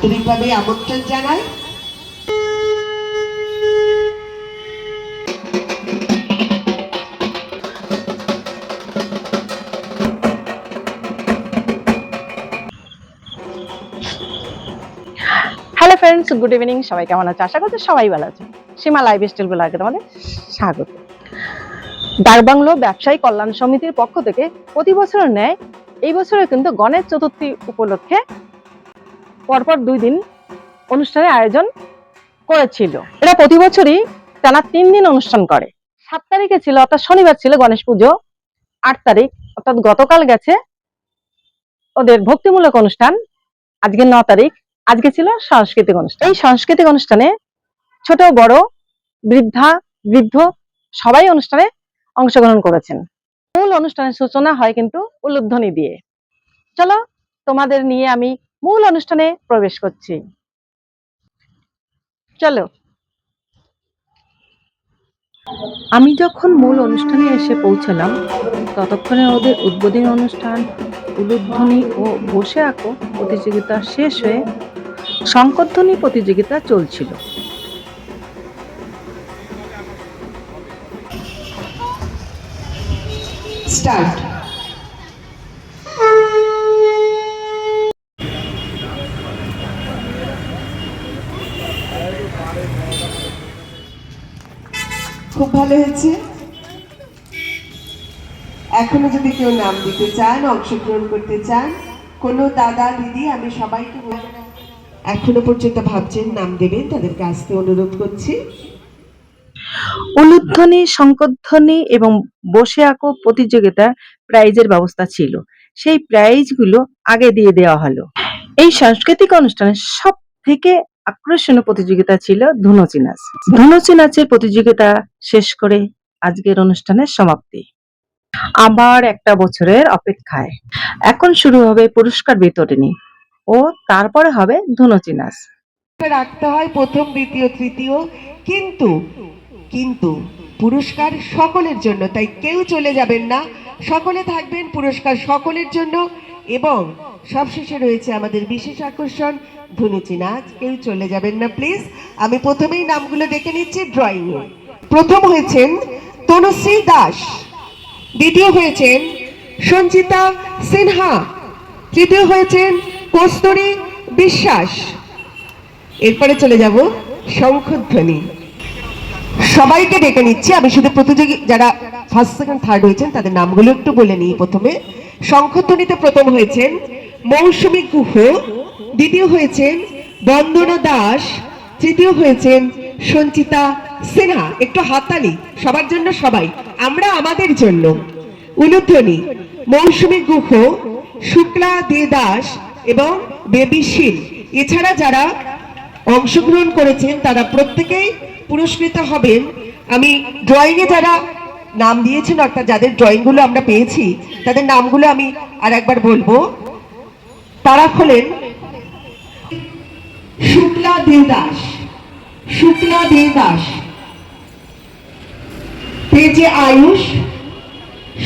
আন্তরিকভাবে আমন্ত্রণ জানাই। হ্যালো ফ্রেন্ডস গুড ইভিনিং সবাই কেমন আছে? আশা করছি সবাই ভালো আছে। সীমা লাইফ স্টাইল ব্লগে তোমাদের স্বাগত। ডাকবাংলো ব্যবসায়ী কল্যাণ সমিতির পক্ষ থেকে প্রতি বছরের ন্যায় এই বছরে কিন্তু গণেশ চতুর্থী উপলক্ষে পরপর দুই দিন অনুষ্ঠানের আয়োজন করেছিল। এরা প্রতি বছরই টানা তিন দিন অনুষ্ঠান করে। সাত তারিখে ছিল অর্থাৎ শনিবার ছিল গণেশ পুজো। আট তারিখ অর্থাৎ গতকাল গেছে ওদের ভক্তিমূলক অনুষ্ঠান। আজকে ন তারিখ আজকে ছিল সাংস্কৃতিক অনুষ্ঠান। এই সাংস্কৃতিক অনুষ্ঠানে ছোট বড় বৃদ্ধা বৃদ্ধ সবাই অনুষ্ঠানে অংশগ্রহণ করেছেন। মূল অনুষ্ঠানের সূচনা হয় কিন্তু উলুধ্বনি দিয়ে। চলো তোমাদের নিয়ে আমি মূল অনুষ্ঠানে প্রবেশ করছি। চলো। আমি যখন মূল অনুষ্ঠানে এসে পৌঁছালাম, ততক্ষণে ওদের উদ্বোধনী অনুষ্ঠান, উলুধ্বনি ও বসে আঁকো প্রতিযোগিতা শেষ হয়ে শঙ্করধ্বনি প্রতিযোগিতা চলছিল। স্টার্ট। খুব ভালো হয়েছে। এখনও যদি কেউ নাম দিতে চান, অংশগ্রহণ করতে চান, কোনো দাদা, দিদি, আমি সবাইকে এখনও পর্যন্ত ভাবছেন নাম দেবেন, তাদেরকে আসতে অনুরোধ করছি। উলুধ্বনি, শঙ্করধ্বনি এবং বসে আঁকো প্রতিযোগিতার প্রাইজের ব্যবস্থা ছিল। সেই প্রাইজগুলো আগে দিয়ে দেওয়া হলো। এই সাংস্কৃতিক অনুষ্ঠানের সব থেকে আকর্ষণীয় প্রতিযোগিতা ছিল ধুনুচি নাচ। ধুনুচি নাচের প্রতিযোগিতা শেষ করে আজকের অনুষ্ঠানের সমাপ্তি। আবার একটা বছরের অপেক্ষায়। এখন শুরু হবে পুরস্কার বিতরণী ও তারপরে হবে ধুনুচি নাচ। রাখতে হয় প্রথম, দ্বিতীয়, তৃতীয়, কিন্তু কিন্তু পুরস্কার সকলের জন্য, তাই কেউ চলে যাবেন না। সকলে থাকবেন পুরস্কার সকলের জন্য এবং সবশেষে রয়েছে আমাদের বিশেষ আকর্ষণ। ধনুচি নাচ কেউ চলে যাবেন না প্লিজ আমি প্রথমেই নামগুলো ডেকে নিচ্ছি ড্রয়িং প্রথম হয়েছেন তনুশ্রী দাস। দ্বিতীয় হয়েছেন সঞ্চিতা সিনহা। তৃতীয় হয়েছেন কস্তুরী বিশ্বাস। এরপরে চলে যাব শঙ্খধ্বনি। সবাইকে ডেকে নিচ্ছি, আমি শুধু প্রতিযোগী যারা ফার্স্ট সেকেন্ড থার্ড হয়েছেন, তাদের নামগুলো একটু বলে নিই প্রথমে। শঙ্খধ্বনিতে প্রথম হয়েছেন মৌসুমী গুহ, দ্বিতীয় হয়েছেন বন্দনা দাস, তৃতীয় হয়েছেন সঞ্চিতা সিনহা। একটু হাততালি, সবার জন্য সবাই, আমরা আমাদের জন্য। উলুধ্বনি, মৌসুমী গুহ, শুক্লা দে দাস এবং বেবি শীল। এছাড়া যারা অংশগ্রহণ করেছেন, তারা প্রত্যেকেই পুরস্কৃত হবেন। আমি ড্রয়িংয়ে যারা নাম দিয়েছেন, অর্থাৎ যাদের ড্রয়িংগুলো আমরা পেয়েছি, তাদের নামগুলো আমি আর একবার বলব। তারা হলেন শুক্লা দেবদাস শুক্লা দেবদাস। পেয়েছে আয়ুষ?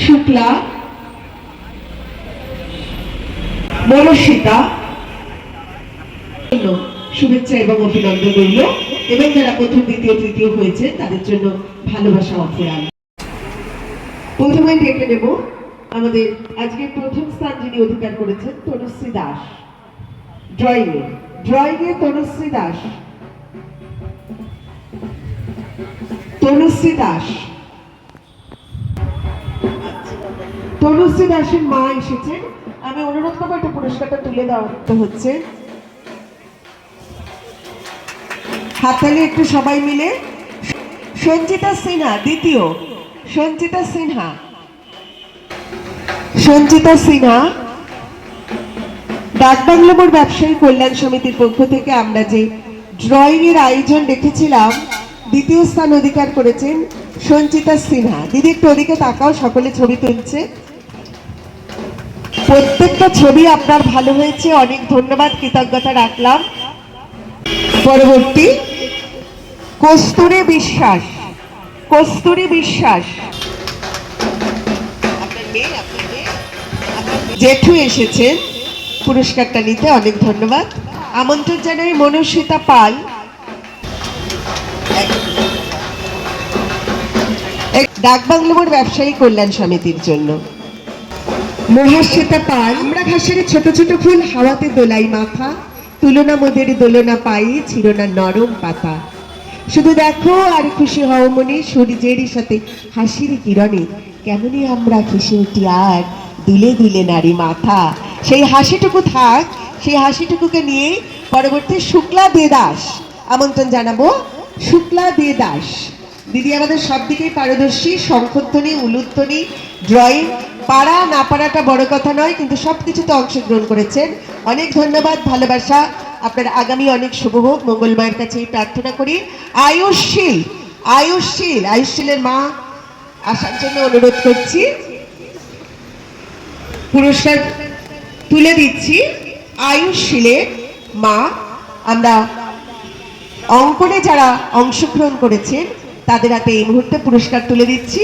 শুক্লা। মনস্বিতা জন্য শুভেচ্ছা এবং অভিনন্দন রইল। এবং যারা প্রথম, দ্বিতীয়, তৃতীয় হয়েছে, তাদের জন্য ভালোবাসা অফুরান প্রথমে ডেকে নেব আমাদের আজকে প্রথম স্থান যিনি অধিকার করেছেন তনুশ্রী দাস। ড্রয়িং এ ড্রয়িং এ তনুশ্রী দাস। তনুশ্রী দাস। তনুশ্রী দাসের মা এসেছেন। আমি অনুরোধ করব একটা পুরস্কারটা তুলে দেওয়া হচ্ছে। হাততালি একটু সবাই মিলে। সঞ্চিতা সিনহা, দ্বিতীয়। সঞ্চিতা সিনহা। সঞ্চিতা সিনহা ডাকবাংলামোর ব্যবসায়ী কল্যাণ সমিতির পক্ষ থেকে আমরা যে ড্রয়িং এর আয়োজন রেখেছিলাম দ্বিতীয় স্থান অধিকার করেছেন সঞ্চিতা সিনহা। দিদি একটু ওদিকে তাকাও সকলে ছবি তুলছে। প্রত্যেকটা ছবি আপনার ভালো হয়েছে অনেক ধন্যবাদ কৃতজ্ঞতা রাখলাম। পরবর্তী কস্তুরী বিশ্বাস কস্তুরী বিশ্বাস। আপনার মেয়ে, আপনার জেঠু এসেছেন পুরস্কারটা নিতে অনেক ধন্যবাদ। আমন্ত্রণ জানাই মনুষ্যিতা পাল। এক ডাকবাংলোর ব্যবসায়ী কল্যাণ সমিতির জন্য। মহাশ্বেতা পাল। আমরা ঘাসের ছোট ছোট ফুল, হাওয়াতে দোলাই মাথা, তুলনা মোদের দোলনা পাই ছিড়না নরম পাতা। শুধু দেখো আর খুশি হও মনে, সূর্যের সাথে হাসির কিরণে। কেমনই আমরা খেসে উঠি আর দুলে দুলে নারী মাথা। সেই হাসিটুকু থাক, সেই হাসিটুকুকে নিয়ে পরবর্তী শুক্লা দে দাস আমন্ত্রণ জানাব শুক্লা দে দাস দিদি আমাদের সব দিকেই পারদর্শী শঙ্খধ্বনি উলুধ্বনি ড্রয়িং পারা না পারাটা বড় কথা নয়, কিন্তু সব কিছুতে অংশগ্রহণ করেছেন। অনেক ধন্যবাদ, ভালোবাসা। আপনার আগামী অনেক শুভ হোক। মঙ্গলমায়ের কাছে প্রার্থনা করি। আয়ুষশীল আয়ুষশীল আয়ুষশীলের মা আসার জন্য অনুরোধ করছি। পুরস্কার তুলে দিচ্ছি আয়ুষশীলের মা। আমরা অঙ্কনে যারা অংশগ্রহণ করেছেন, তাদের হাতে এই মুহূর্তে পুরস্কার তুলে দিচ্ছি।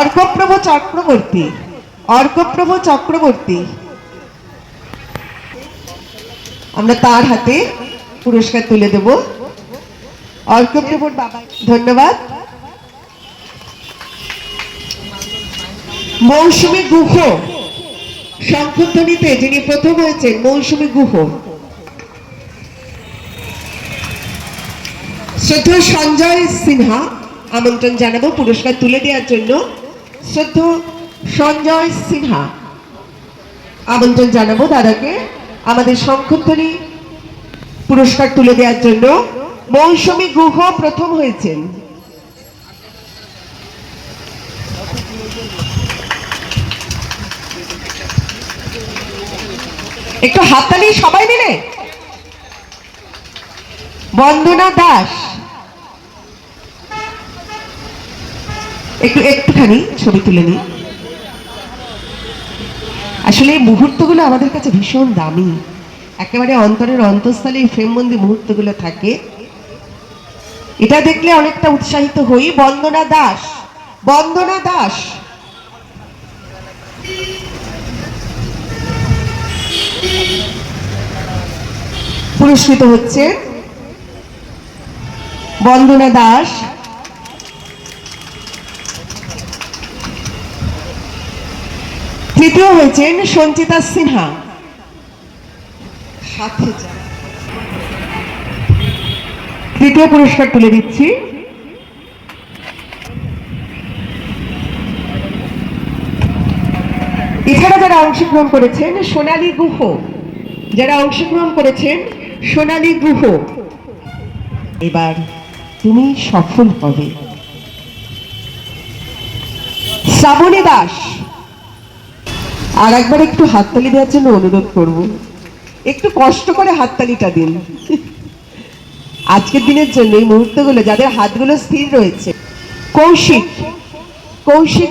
অর্কপ্রভ চক্রবর্তী অর্কপ্রভ চক্রবর্তী। আমরা তার হাতে পুরস্কার তুলে দেব। অর্কপ্রভর বাবা ধন্যবাদ। মৌসুমী গুহ। শঙ্খধ্বনিতে যিনি প্রথম হয়েছেন, মৌসুমী গুহ। শ্রদ্ধ সঞ্জয় সিনহা, আমন্ত্রণ জানাব পুরস্কার তুলে দেওয়ার জন্য। শ্রদ্ধ সঞ্জয় সিনহা, আমন্ত্রণ জানাব দাদাকে। আমাদের শঙ্খধ্বনি পুরস্কার তুলে দেওয়ার জন্য। মৌসুমী গুহ প্রথম হয়েছেন। একটু হাততালি, সবাই মিলে। বন্দনা দাস। একটু, একটুখানি ছবি তুলে নিই। আসলে এই মুহূর্তগুলো আমাদের কাছে ভীষণ দামি। একেবারে অন্তরের অন্তঃস্থলে এই ফ্রেমবন্দি মুহূর্তগুলো থাকে। এটা দেখলে অনেকটা উৎসাহিত হই। বন্দনা দাস বন্দনা দাস। পুরস্কৃত হচ্ছে বন্দনা দাস। তৃতীয় হয়েছেন সঞ্চিতা সিনহা। তৃতীয় পুরস্কার তুলে দিচ্ছি এছাড়া যারা অংশগ্রহণ করেছেন, সোনালী গুহ। যারা অংশগ্রহণ করেছেন, সোনালী গুহ। এবার তুমি সফল হবে। শ্রাবণী দাস। আর একবার একটু হাততালি দেওয়ার জন্য অনুরোধ করব। একটু কষ্ট করে হাততালিটা দিন। আজকের দিনের জন্য এই মুহূর্তগুলো, যাদের হাতগুলো স্থির রয়েছে। কৌশিক। কৌশিক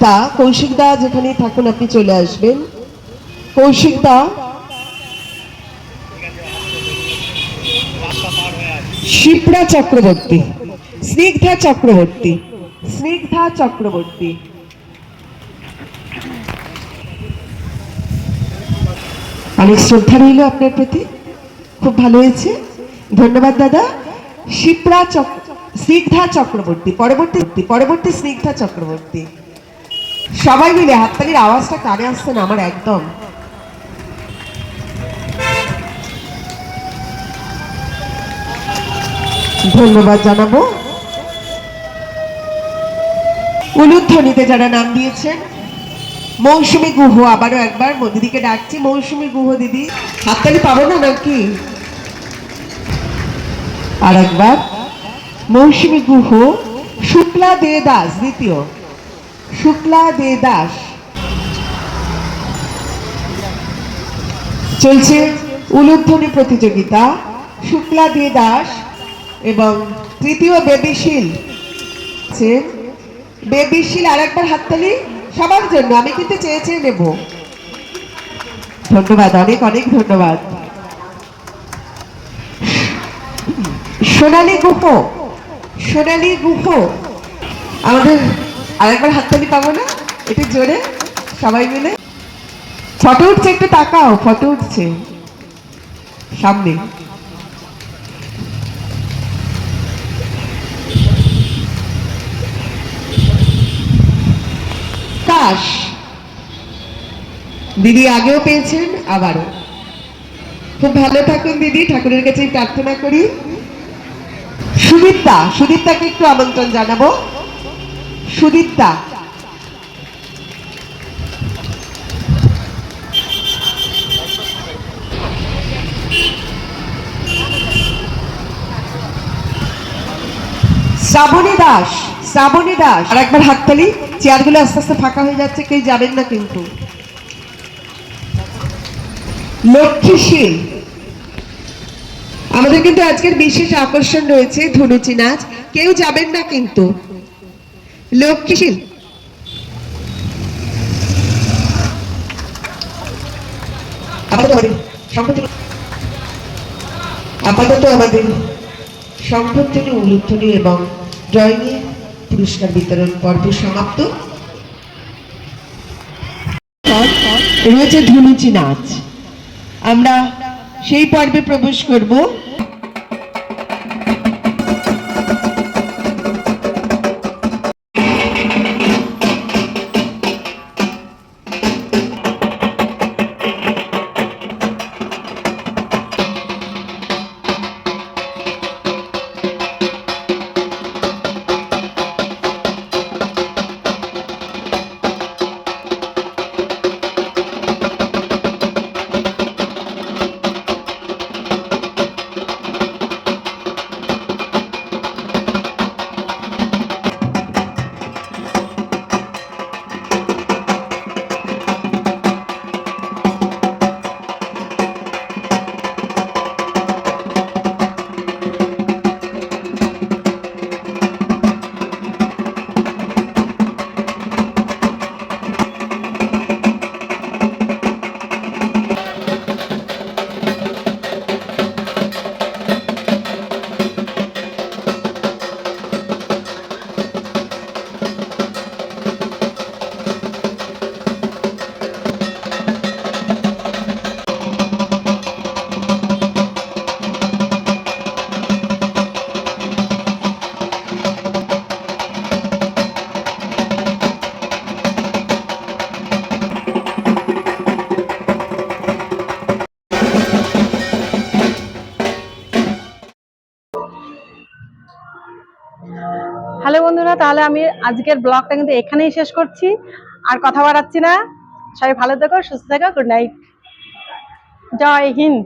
দা, কৌশিক দা যেখানে থাকুন আপনি চলে আসবেন। কৌশিক দা। শিপ্রা চক্রবর্তী, স্নিগ্ধা চক্রবর্তী স্নিগ্ধা চক্রবর্তী। অনেক শ্রদ্ধা রইল আপনার প্রতি। খুব ভালো হয়েছে। ধন্যবাদ, দাদা। শিপ্রা চক্র স্নিগ্ধা চক্রবর্তী, পরবর্তী পরবর্তী স্নিগ্ধা চক্রবর্তী। সবাই মিলে, হাততালির আওয়াজটা কানে আসছে না, আমার একদম। ধন্যবাদ জানাব। উলুধ্বনিতে যারা নাম দিয়েছেন, মৌসুমী গুহ, আবারও একবার দিদিকে ডাকছি। মৌসুমী গুহ, দিদি, হাততালি পাবো না নাকি? আর একবার মৌসুমী গুহ, শুক্লা দে দাস দ্বিতীয়। শুক্লা দে দাস চলছে উলুধ্বনি প্রতিযোগিতা। শুক্লা দে দাস এবং তৃতীয় বেবিশীল। বেবিশীল আর একবার হাততালি সবার জন্য, আমি কিন্তু চেয়ে চেয়ে নেব। ধন্যবাদ, অনেক অনেক ধন্যবাদ। সোনালী গুহ সোনালী গুহ। আমাদের আরেকবার হাততালি পাবো না? একটু জোরে, সবাই মিলে। ফটো উঠছে, একটু তাকাও, ফটো উঠছে। সামনে। কাশ। দিদি আগেও পেয়েছেন, আবারও। খুব ভালো থাকুন, দিদি। ঠাকুরের কাছে প্রার্থনা করি। সুদীপ্তা, সুদীপ্তাকে একটু আমন্ত্রণ জানাব। সুদীপ্তা। শ্রাবণী দাস শ্রাবণী দাস। আর একবার হাততালি, চেয়ারগুলো আস্তে আস্তে ফাঁকা হয়ে যাচ্ছে, কেউ যাবেন না কিন্তু। লক্ষ্মীশীল। আমাদের কিন্তু আজকের বিশেষ আকর্ষণ রয়েছে ধনুচি নাচ কেউ যাবেন না কিন্তু। লক্ষ্মীশীল আপাতত আমাদের সংবর্ধনী উল্লেখনী এবং ড্রয়িংয়ে পুরস্কার বিতরণ পর্ব সমাপ্ত। রয়েছে ধনুচি নাচ। আমরা সেই পর্বে প্রবেশ করব। বন্ধুরা তাহলে আমি আজকের ব্লগটা কিন্তু এখানেই শেষ করছি। আর কথা বাড়াচ্ছি না। সবাই ভালো থেকো, সুস্থ থেকো গুড নাইট জয় হিন্দ।